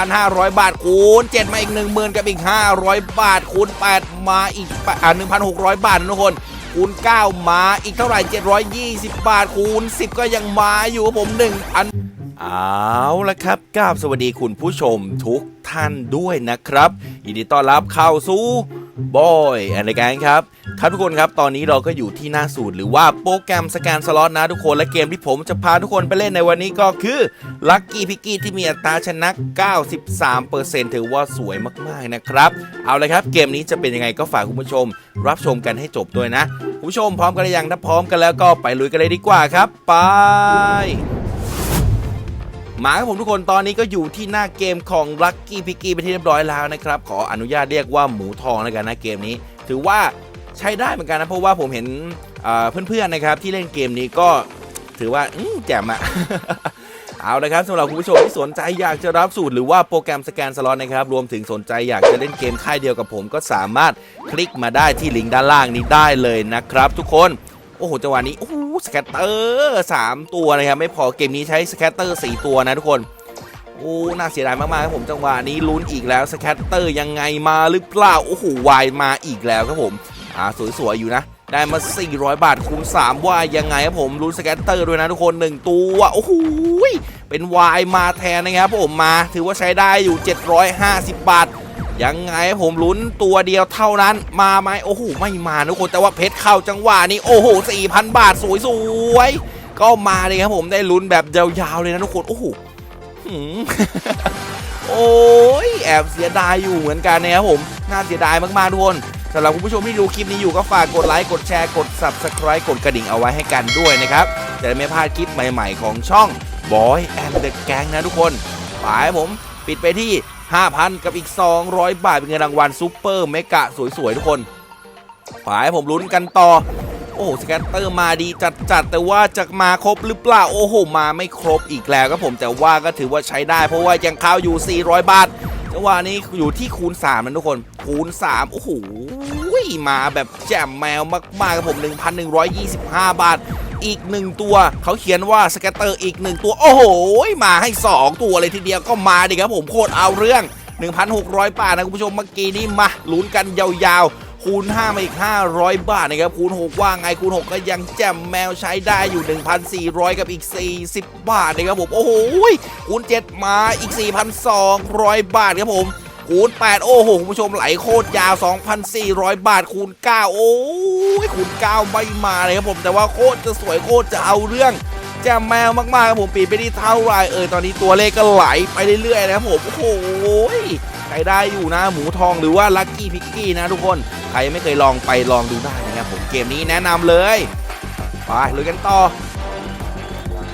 1,500 บาทคูณ7มาอีก 10,000 กับอีก 500 บาทคูณ8มาอีกแปดอ่า1,600 บาทนะทุกคนคูณ9มาอีกเท่าไหร่ 720 บาทคูณ 10 ก็ยังมาอยู่ครับผม1อันเอาละครับกราบสวัสดีคุณผู้ชมทุกท่านด้วยนะครับยินดีต้อนรับเข้าสู่ บอยแอนด์แกงครับ ครับทุกคนครับ ตอนนี้เราก็อยู่ที่หน้าสูตร หรือว่าโปรแกรมสแกนสล็อตนะทุกคน และเกมที่ผมจะพาทุกคนไปเล่นในวันนี้ก็คือลัคกี้พิกกี้ที่มีอัตราชนะ 93%ถือว่าสวยมากๆนะครับ เอาเลยครับ เกมนี้จะเป็นยังไงก็ฝากคุณผู้ชม รับชมกันให้จบด้วยนะ คุณผู้ชมพร้อมกันหรือยังถ้าพร้อมกันแล้วก็ไปลุยกันเลยดีกว่าครับ ไป มาครับผมทุกคนตอนนี้ก็อยู่ที่หน้าเกมของ Lucky p i g g y ไปที่เรียบร้อยแล้วนะครับขออนุญาตเรียกว่าหมูทองแล้วกันนะเกมนี้ ถือว่าใช้ได้เหมือนกันนะเพราะว่าผมเห็นเพื่อนๆนะครับที่เล่นเกมนี้ก็ถือว่าแจ่มอะเอาละครับสำหรับคุณผู้ชมที่สนใจอยากจะรับสูตรหรือว่าโปรแกรมสแกนสล็อตนะครับรวมถึงสนใจอยากจะเล่นเกมค่ายเดียวกับผม ก็สามารถคลิกมาได้ที่ลิงก์ด้านล่างนี้ได้เลยนะครับ ทุกคน โอ้โหจังหวะนี้โอ้โหสแกตเตอร์สามตัวนะครับไม่พอเกมนี้ใช้สแกตเตอร์สี่ตัวนะทุกคนโอ้น่าเสียดายมากๆครับผมจังหวะนี้ลุ้นอีกแล้วสแคตเตอร์ยังไงมาหรือเปล่าโอ้โหวายมาอีกแล้วครับผมอ่าสวยๆอยู่นะได้มา 400 บาทคูณ3ว่ายังไงครับผมลุ้นสแกตเตอร์ด้วยนะทุกคน 1 ตัวโอ้โหเป็นวายมาแทนนะครับผมมา ถือว่าใช้ได้อยู่ 750 บาท ยังไงผมลุ้นตัวเดียวเท่านั้นมาไหมโอ้โหไม่มาทุกคนแต่ว่าเพชรเข้าจังหวะนี้โอ้โห4,000บาทสวยๆก็มาเลยครับผมได้ลุ้นแบบยาวๆเลยนะทุกคนโอ้โหหืมโอ้ยแอบเสียดายอยู่เหมือนกันนะครับผมน่าเสียดายมากๆทุกคนสำหรับคุณผู้ชมที่ดูคลิปนี้อยู่ก็ฝากกดไลค์กดแชร์กด Subscribe กดกระดิ่งเอาไว้ให้กันด้วยนะครับจะได้ไม่พลาดคลิปใหม่ๆของช่อง Boy and the Gang นะทุกคนไปผมปิดไปที่ 5,000 กับอีก 200 บาท เป็นเงินรางวัลซูเปอร์เมกะสวย ๆ ทุกคนไปให้ผมลุ้นกันต่อ โอ้โหสแกตเตอร์มาดีจัดๆแต่ว่าจะมาครบหรือเปล่า โอ้โห มาไม่ครบอีกแล้วครับผมแต่ว่าก็ถือว่าใช้ได้เพราะว่ายังข้าอยู่ 400 บาทจังหวะนี้อยู่ที่คูณ3นะทุกคน คูณ 3 โอ้โหมาแบบแจ่มแมวมากๆครับผม 1,125 บาท อีก 1 ตัว เขาเขียนว่าสแกตเตอร์อีก 1 ตัว โอ้โห มาให้ 2 ตัวเลยทีเดียวก็มาดิครับผมโคตรเอาเรื่อง 1,600บาทนะคุณผู้ชมเมื่อกี้นี้มาลุ้นกันยาวๆ คูณ 5 มาอีก 500 บาทนะครับคูณ 6 ว่าไงคูณ 6 ก็ยังแจ่มแมวใช้ได้อยู่ 1,400 กับอีก 40 บาทนะครับผมโอ้โหคูณ 7 มาอีก 4,200 บาทครับผม คูณ 8 โอ้โหคุณผู้ชมไหลโคตรยาว 2,400 บาทคูณ 9 โอ้ยคูณ 9 ไม่มาเลยครับผม แต่ว่าโคตรจะสวยโคตรจะเอาเรื่องแจ่มแมวมากๆครับผมปีไปที่เท่าไรเอ่ยตอนนี้ตัวเลขก็ไหลไปเรื่อยๆนะครับผมโอ้โหใครได้อยู่นะหมูทองหรือว่าลัคกี้พิกกี้นะทุกคนใครยังไม่เคยลองไปลองดูได้นะครับผมเกมนี้แนะนำเลยไปลุยกันต่อ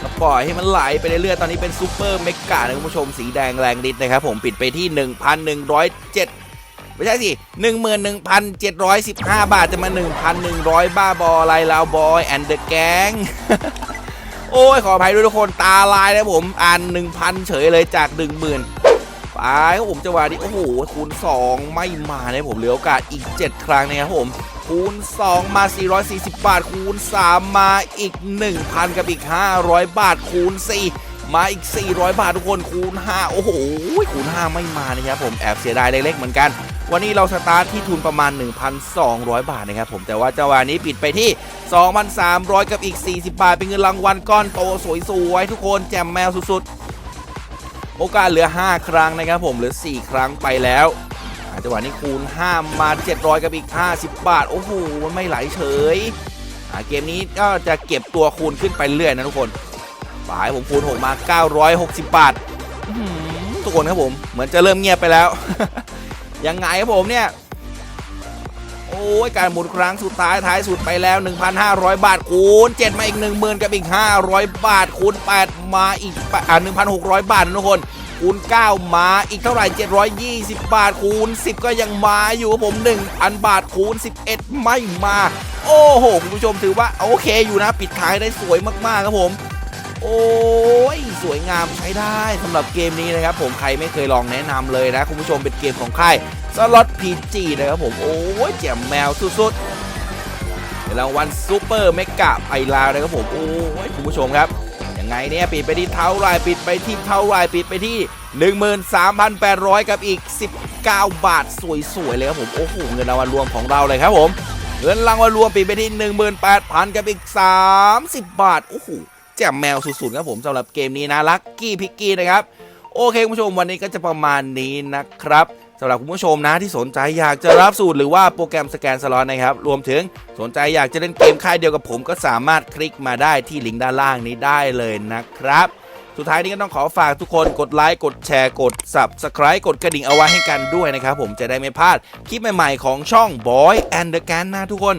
แล้วปล่อยให้มันไหลไปเรื่อยๆตอนนี้เป็นซูเปอร์เมกะนะคุณผู้ชมสีแดงแรงดิดนะครับผมปิดไปที่ 1,107 ไม่ใช่สิ 11,715 บาทจะมา 1,100 บ้าบอไรแล้วบอยแอนเดอะแก๊งโอ้ย ขออภัยด้วยทุกคนตาลายนะผมอ่าน 1,000 เฉยเลยจาก 10,000ไปครับผมจังหวะนี้โอ้โหคูณ2 ไม่มานะผมเหลือโอกาสอีก 7 ครั้งนะครับผม คูณ 2 มา 440 บาท คูณ 3 มาอีก 1,000 กับอีก 500 บาท คูณ 4 มาอีก 400 บาททุกคน คูณ 5 โอ้โห คูณ 5 ไม่มานะครับผม แอบเสียดายเล็กๆเหมือนกัน วันนี้เราสตาร์ทที่ทุนประมาณ 1,200 บาทนะครับผม แต่ว่าจังหวะนี้ปิดไปที่ 2,300 กับอีก 40 บาท เป็นเงินรางวัลก้อนโตสวยๆ ทุกคน แจ่มแมวสุดๆ โอกาสเหลือ 5 ครั้งนะครับผม เหลือ 4 ครั้งไปแล้ว จังหวะนี้คูณ5มา 700 กับอีก 50 บาท โอ้โหมันไม่ไหลเฉยเกมนี้ก็จะเก็บตัวคูณขึ้นไปเรื่อยนะทุกคนฝ่ายผมคูณ6มา 960 บาททุกคนครับผมเหมือนจะเริ่มเงียบไปแล้ว ยังไงครับผมเนี่ยโอ้ยการหมุนครั้งสุดท้ายท้ายสุดไปแล้ว 1,500 บาทคูณ7มาอีก 10,000 กับอีก 500 บาทคูณ8มาอีกแปดอ่า1,600 บาทนะทุกคน คูณ 9 มาอีกเท่าไหร่ 720 บาทคูณ 10 ก็ยังมาอยู่ครับผม1,000 บาทคูณ 11 ไม่มา โอ้โห คุณผู้ชมถือว่าโอเคอยู่นะ ปิดท้ายได้สวยมาก ๆ ครับผม โอ้ย สวยงามใช้ได้สำหรับเกมนี้นะครับผมใครไม่เคยลองแนะนำเลยนะ คุณผู้ชมเป็นเกมของค่ายสล็อตพีจีนะครับผม โอ้ยแจ่มแมวสุดๆเดี๋ยวรางวัลซูเปอร์เมกะไปลาวนะครับผม โอ้ยคุณผู้ชมครับ ยังไงเนี่ยปิดไปที่เท่าไรปิดไปที่เท่าไรปิดไปที่ 13,800 กับอีก 19 บาทสวยๆเลยครับผมโอ้โหเงินรางวัลรวมของเราเลยครับผมเงินรางวัลรวมปิดไปที่ 18,000 กับอีก 30 บาทโอ้โหแจ่มแมวสุดๆครับผมสำหรับเกมนี้นะลักกี้พิกกี้นะครับโอเคคุณผู้ชมวันนี้ก็จะประมาณนี้นะครับ สำหรับคุณผู้ชมนะที่สนใจอยากจะรับสูตรหรือว่าโปรแกรมสแกนสล็อตนะครับ รวมถึงสนใจอยากจะเล่นเกมค่ายเดียวกับผมก็สามารถคลิกมาได้ที่ลิงก์ด้านล่างนี้ได้เลยนะครับ สุดท้ายนี้ก็ต้องขอฝากทุกคนกดไลค์กดแชร์กด Subscribe กดกระดิ่งเอาไว้ให้กันด้วยนะครับผมจะได้ไม่พลาดคลิปใหม่ๆของช่อง Boy and the Gang นะทุกคน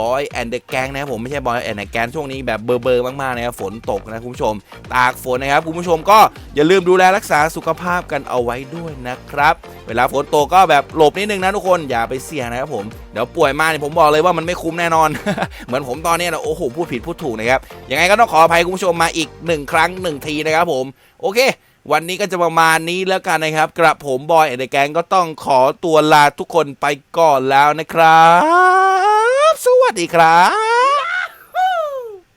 Boy and the Gang นะครับผมไม่ใช่ Boy and the Gang ช่วงนี้แบบเบอร์เบอร์มากๆนะครับฝนตกนะคุณผู้ชม ตากฝนนะครับคุณผู้ชมก็อย่าลืมดูแลรักษาสุขภาพกันเอาไว้ด้วยนะครับ เวลาฝนตกก็แบบหลบนิดนึงนะทุกคนอย่าไปเสี่ยงนะครับผมเดี๋ยวป่วยมากเนี่ยผมบอกเลยว่ามันไม่คุ้มแน่นอน เหมือนผมตอนนี้นะโอ้โหพูดผิดพูดถูกนะครับยังไงก็ต้องขออภัยคุณผู้ชมมาอีกหนึ่งครั้งหนึ่งทีนะครับผมโอเควันนี้ก็จะประมาณนี้แล้วกันนะครับ กระผมบอยเอเดแกงก็ต้องขอตัวลาทุกคนไปก่อนแล้วนะครับ สวัสดีครับ